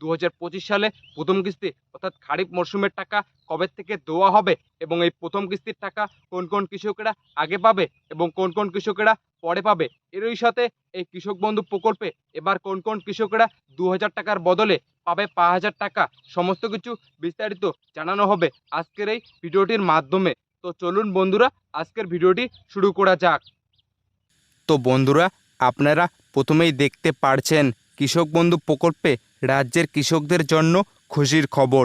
দু হাজার পঁচিশ সালে প্রথম কিস্তি অর্থাৎ খারিফ মরশুমের টাকা কবে থেকে দেওয়া হবে এবং এই প্রথম কিস্তির টাকা কোন কোন কৃষকেরা আগে পাবে এবং কোন কোন কৃষকেরা পরে পাবে? এরই সাথে এই কৃষক বন্ধু প্রকল্পে এবার কোন কোন কৃষকেরা দু হাজার টাকার বদলে পাবে পাঁচ হাজার টাকা? সমস্ত কিছু বিস্তারিত জানানো হবে আজকের এই ভিডিওটির মাধ্যমে। তো চলুন বন্ধুরা, আজকের ভিডিওটি শুরু করা যাক। তো বন্ধুরা, আপনারা প্রথমেই দেখতে পারছেন কৃষক বন্ধু প্রকল্পে রাজ্যের কৃষকদের জন্য খুশির খবর।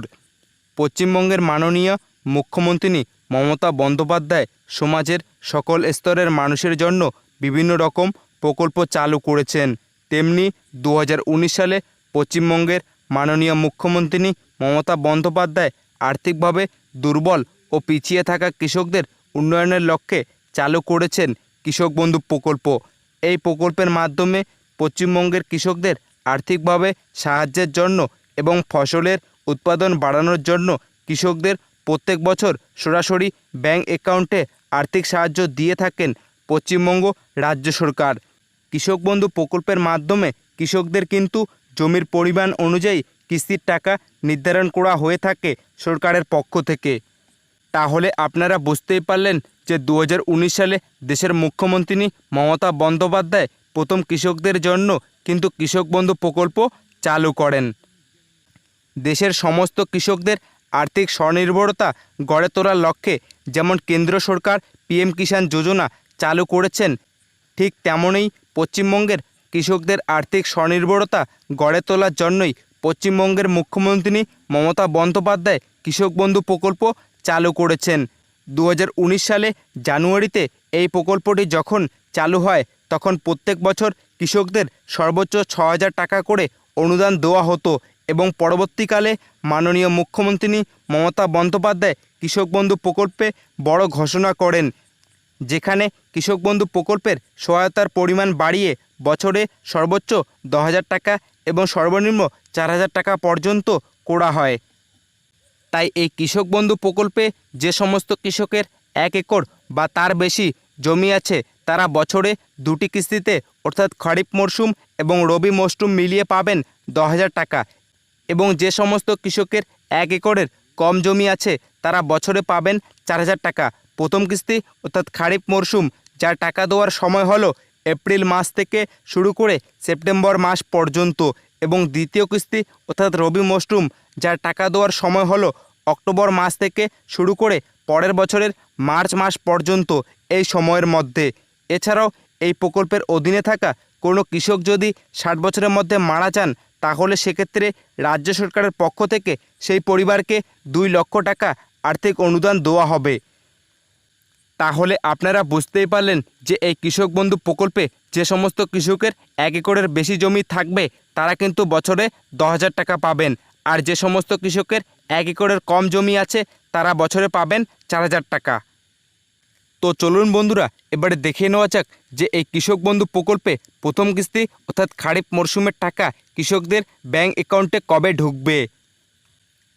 পশ্চিমবঙ্গের মাননীয় মুখ্যমন্ত্রী মমতা বন্দ্যোপাধ্যায় সমাজের সকল স্তরের মানুষের জন্য বিভিন্ন রকম প্রকল্প চালু করেছেন। তেমনি দু হাজার উনিশ সালে পশ্চিমবঙ্গের মাননীয় মুখ্যমন্ত্রী মমতা বন্দ্যোপাধ্যায় আর্থিকভাবে দুর্বল ও পিছিয়ে থাকা কৃষকদের উন্নয়নের লক্ষ্যে চালু করেছেন কৃষক বন্ধু প্রকল্প। এই প্রকল্পের মাধ্যমে পশ্চিমবঙ্গের কৃষকদের আর্থিকভাবে সাহায্যের জন্য এবং ফসলের উৎপাদন বাড়ানোর জন্য কৃষকদের প্রত্যেক বছর সরাসরি ব্যাংক অ্যাকাউন্টে আর্থিক সাহায্য দিয়ে থাকেন পশ্চিমবঙ্গ রাজ্য সরকার। কৃষক বন্ধু প্রকল্পের মাধ্যমে কৃষকদের কিন্তু জমির পরিমাণ অনুযায়ী কিস্তির টাকা নির্ধারণ করা হয়ে থাকে সরকারের পক্ষ থেকে। তাহলে আপনারা বুঝতেই পারলেন যে দু হাজার উনিশ সালে দেশের মুখ্যমন্ত্রী মমতা বন্দ্যোপাধ্যায় প্রথম কৃষকদের জন্য কিন্তু কৃষক বন্ধু প্রকল্প চালু করেন। দেশের সমস্ত কৃষকদের আর্থিক স্বনির্ভরতা গড়ে তোলার লক্ষ্যে যেমন কেন্দ্র সরকার পিএম কিষাণ যোজনা চালু করেছেন, ঠিক তেমনই পশ্চিমবঙ্গের কৃষকদের আর্থিক স্বনির্ভরতা গড়ে তোলার জন্যই পশ্চিমবঙ্গের মুখ্যমন্ত্রী মমতা বন্দ্যোপাধ্যায় কৃষক বন্ধু প্রকল্প চালু করেছেন। দু হাজার উনিশ সালে জানুয়ারিতে এই প্রকল্পটি যখন চালু হয় তখন প্রত্যেক বছর কৃষকদের সর্বোচ্চ ছ হাজার টাকা করে অনুদান দেওয়া হতো এবং পরবর্তীকালে মাননীয় মুখ্যমন্ত্রী মমতা বন্দ্যোপাধ্যায় কৃষক বন্ধু প্রকল্পে বড় ঘোষণা করেন, যেখানে কৃষক বন্ধু প্রকল্পের সহায়তার পরিমাণ বাড়িয়ে বছরে সর্বোচ্চ দশ হাজার টাকা এবং সর্বনিম্ন চার হাজার টাকা পর্যন্ত করা হয়। তাই এই কৃষক বন্ধু প্রকল্পে যে সমস্ত কৃষকের এক একর বা তার বেশি জমি আছে তারা বছরে দুটি কিস্তিতে, অর্থাৎ খরিফ মরশুম এবং রবি মরশুম মিলিয়ে পাবেন দশ টাকা। এবং যে সমস্ত কৃষকের এক একরের কম জমি আছে, তারা বছরে পাবেন চার হাজার টাকা। প্রথম কিস্তি, অর্থাৎ খারিফ মরশুম যার টাকা দেওয়ার সময় হলো এপ্রিল মাস থেকে শুরু করে সেপ্টেম্বর মাস পর্যন্ত। এবং দ্বিতীয় কিস্তি, অর্থাৎ রবি মরশুম যার টাকা দেওয়ার সময় হলো অক্টোবর মাস থেকে শুরু করে পরের বছরের মার্চ মাস পর্যন্ত এই সময়ের মধ্যে। এছাড়াও এই প্রকল্পের অধীনে থাকা কোনো কৃষক যদি ষাট বছরের মধ্যে মারা যান, তাহলে সেক্ষেত্রে রাজ্য সরকারের পক্ষ থেকে সেই পরিবারকে দুই লক্ষ টাকা আর্থিক অনুদান দেওয়া হবে। তাহলে আপনারা বুঝতেই পারলেন যে এই কৃষক বন্ধু প্রকল্পে যে সমস্ত কৃষকের এক একরের বেশি জমি থাকবে, তারা কিন্তু বছরে দশ হাজার টাকা পাবেন। আর যে সমস্ত কৃষকের এক একরের কম জমি আছে, তারা বছরে পাবেন চার হাজার টাকা। তো চলুন বন্ধুরা, এবারে দেখে নেওয়া যাক যে এই কৃষক বন্ধু প্রকল্পে প্রথম কিস্তি অর্থাৎ খারিফ মরশুমের টাকা কৃষকদের ব্যাংক অ্যাকাউন্টে কবে ঢুকবে?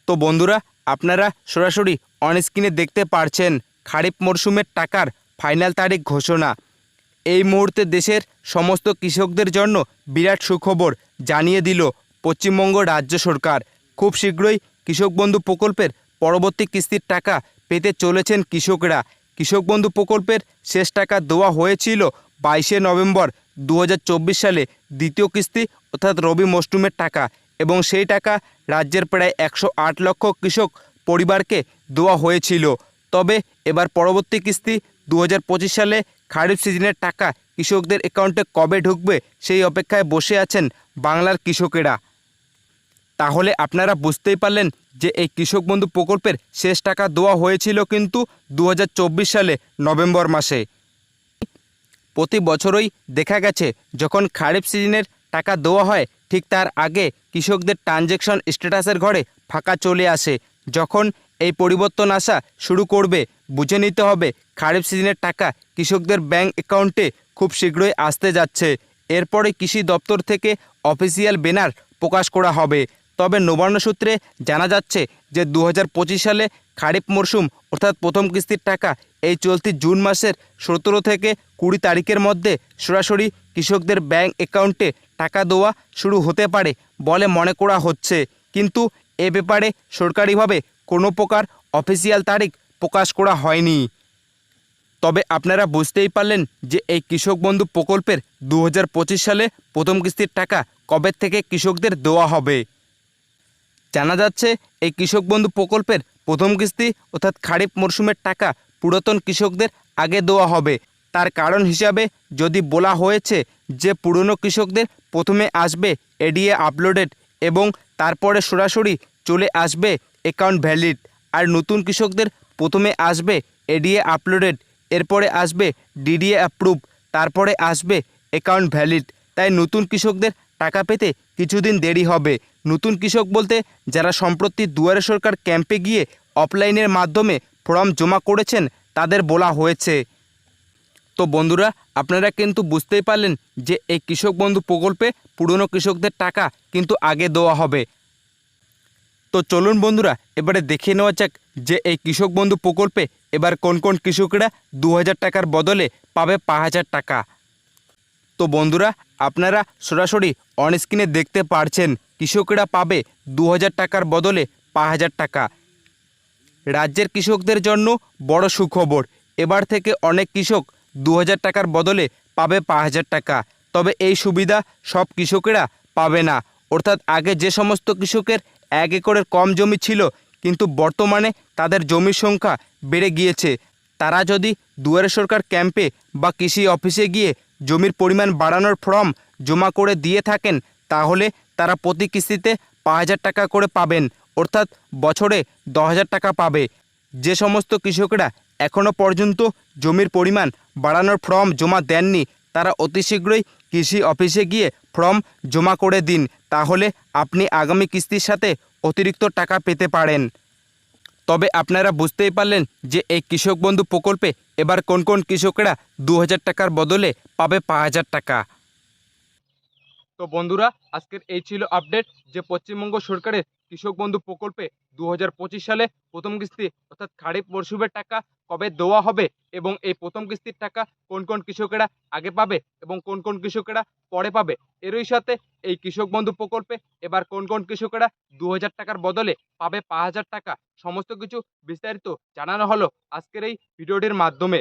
তো বন্ধুরা, আপনারা সরাসরি অন স্ক্রিনে দেখতে পারছেন খারিফ মরশুমের টাকার ফাইনাল তারিখ ঘোষণা। এই মুহূর্তে দেশের সমস্ত কৃষকদের জন্য বিরাট সুখবর জানিয়ে দিল পশ্চিমবঙ্গ রাজ্য সরকার। খুব শীঘ্রই কৃষক বন্ধু প্রকল্পের পরবর্তী কিস্তির টাকা পেতে চলেছেন কৃষকরা। কৃষক বন্ধু প্রকল্পের শেষ টাকা দেওয়া হয়েছিল বাইশে নভেম্বর দু হাজার চব্বিশ সালে দ্বিতীয় কিস্তি অর্থাৎ রবি মরশুমের টাকা এবং সেই টাকা রাজ্যের প্রায় একশো আট লক্ষ কৃষক পরিবারকে দেওয়া হয়েছিল। তবে এবার পরবর্তী কিস্তি দু হাজার পঁচিশ সালে খারিফ সিজনের টাকা কৃষকদের অ্যাকাউন্টে কবে ঢুকবে সেই অপেক্ষায় বসে আছেন বাংলার কৃষকেরা। তাহলে আপনারা বুঝতেই পারলেন যে এই কৃষক বন্ধু প্রকল্পের শেষ টাকা দেওয়া হয়েছিল কিন্তু দু হাজার চব্বিশ সালে নভেম্বর মাসে। প্রতি বছরই দেখা গেছে, যখন খারিফ সিজনের টাকা দেওয়া হয়, ঠিক তার আগে কৃষকদের ট্রানজ্যাকশন স্ট্যাটাসের ঘরে ফাঁকা চলে আসে। যখন এই পরিবর্তন আসা শুরু করবে, বুঝে নিতে হবে খারিফ সিজনের টাকা কৃষকদের ব্যাংক অ্যাকাউন্টে খুব শীঘ্রই আসতে যাচ্ছে। এরপরে কৃষি দপ্তর থেকে অফিসিয়াল ব্যানার প্রকাশ করা হবে। তবে নবান্ন সূত্রে জানা যাচ্ছে যে দু পঁচিশ সালে খারিফ মরশুম অর্থাৎ প্রথম কিস্তির টাকা, এই চলতি জুন মাসের সতেরো থেকে কুড়ি তারিখের মধ্যে সরাসরি কৃষকদের ব্যাংক অ্যাকাউন্টে টাকা দেওয়া শুরু হতে পারে বলে মনে করা হচ্ছে। কিন্তু এ ব্যাপারে সরকারিভাবে কোনো প্রকার অফিসিয়াল তারিখ প্রকাশ করা হয়নি। তবে আপনারা বুঝতেই পারলেন যে এই কৃষক বন্ধু প্রকল্পের দু হাজার পঁচিশ সালে প্রথম কিস্তির টাকা কবে থেকে কৃষকদের দেওয়া হবে। জানা যাচ্ছে এই কৃষক বন্ধু প্রকল্পের প্রথম কিস্তি অর্থাৎ খারিফ মরশুমের টাকা পুরাতন কৃষকদের আগে দেওয়া হবে। তার কারণ হিসাবে যদি বলা হয়েছে যে পুরনো কৃষকদের প্রথমে আসবে এডিএ আপলোডেড এবং তারপরে সরাসরি চলে আসবে অ্যাকাউন্ট ভ্যালিড আর নতুন কৃষকদের প্রথমে আসবে এডিএ আপলোডেড, এরপরে আসবে ডিডিএ অ্যাপ্রুভ, তারপরে আসবে অ্যাকাউন্ট ভ্যালিড। তাই নতুন কৃষকদের টাকা পেতে কিছুদিন দেরি হবে। নতুন কৃষক বলতে যারা সম্প্রতি দুয়ারে সরকার ক্যাম্পে গিয়ে অফলাইনের মাধ্যমে ফর্ম জমা করেছেন, তাদের বলা হয়েছে। তো বন্ধুরা, আপনারা কিন্তু বুঝতেই পারলেন যে এই কৃষক বন্ধু প্রকল্পে পুরনো কৃষকদের টাকা কিন্তু আগে দেওয়া হবে। তো চলুন বন্ধুরা, এবারে দেখে নেওয়া যাক যে এই কৃষক বন্ধু প্রকল্পে এবার কোন কোন কৃষকরা দু হাজার টাকার বদলে পাবে পাঁচ হাজার টাকা। তো বন্ধুরা, আপনারা সরাসরি অন স্ক্রিনে দেখতে পারছেন, কৃষকরা পাবে দু হাজার টাকার বদলে পাঁচ হাজার টাকা। রাজ্যের কৃষকদের জন্য বড় সুখবর, এবার থেকে অনেক কৃষক দু হাজার টাকার বদলে পাবে পাঁচ হাজার টাকা। তবে এই সুবিধা সব কৃষকেরা পাবে না। অর্থাৎ আগে যে সমস্ত কৃষকের এক একরের কম জমি ছিল, কিন্তু বর্তমানে তাদের জমির সংখ্যা বেড়ে গিয়েছে। তারা যদি দুয়ারে সরকার ক্যাম্পে বা কৃষি অফিসে গিয়ে জমির পরিমাণ বাড়ানোর ফর্ম জমা করে দিয়ে থাকেন, তাহলে তারা প্রতি কিস্তিতে পাঁচ হাজার টাকা করে পাবেন, অর্থাৎ বছরে দশ হাজার টাকা পাবে। যে সমস্ত কৃষকরা এখনও পর্যন্ত জমির পরিমাণ বাড়ানোর ফর্ম জমা দেননি, তারা অতি শীঘ্রই কৃষি অফিসে গিয়ে ফর্ম জমা করে দিন, তাহলে আপনি আগামী কিস্তির সাথে অতিরিক্ত টাকা পেতে পারেন। তবে আপনারা বুঝতেই পারলেন যে এই কৃষক বন্ধু প্রকল্পে এবার কোন কোন কৃষকরা দু হাজার টাকার বদলে পাবে পাঁচ হাজার টাকা। তো বন্ধুরা, আজকের এই ছিল আপডেট যে পশ্চিমবঙ্গ সরকারের কৃষক বন্ধু প্রকল্পে দু হাজার পঁচিশ সালে প্রথম কিস্তি অর্থাৎ খারিফ মরশুমের টাকা কবে দেওয়া হবে এবং এই প্রথম কিস্তির টাকা কোন কোন কৃষকেরা আগে পাবে এবং কোন কোন কৃষকেরা পরে পাবে? এরই সাথে এই কৃষক বন্ধু প্রকল্পে এবার কোন কোন কৃষকেরা দু হাজার টাকার বদলে পাবে পাঁচ হাজার টাকা? সমস্ত কিছু বিস্তারিত জানানো হলো আজকের এই ভিডিওটির মাধ্যমে।